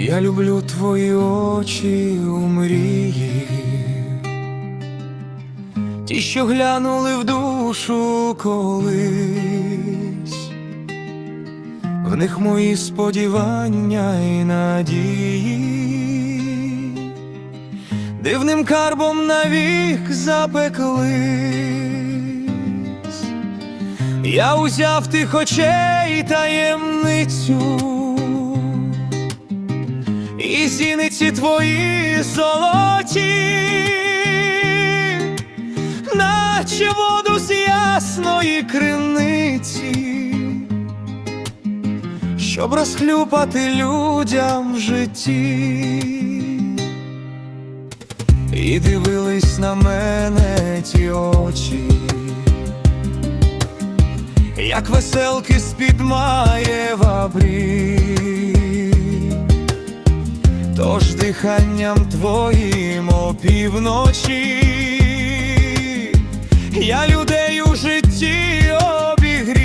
Я люблю твої очі у мрії, ті, що глянули в душу колись, в них мої сподівання і надії, дивним карбом навік запеклись. Я узяв тих очей таємницю. І зіниці твої золоті, наче воду з ясної криниці, щоб розхлюпати людям в житті, і дивились на мене ті очі, як веселки з-під маєва брів. Диханням твоїм опівночі я людей у житті обігрів,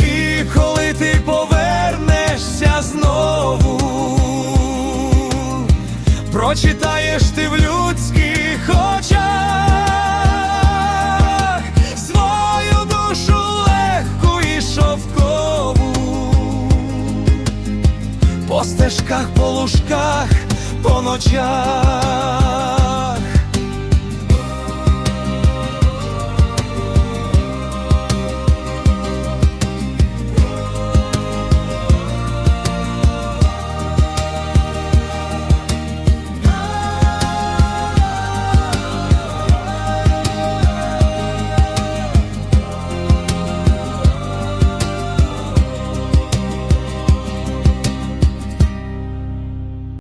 і коли ти повернешся знову, прочитаєш ти в людських по стежках, по лужках, по ночах.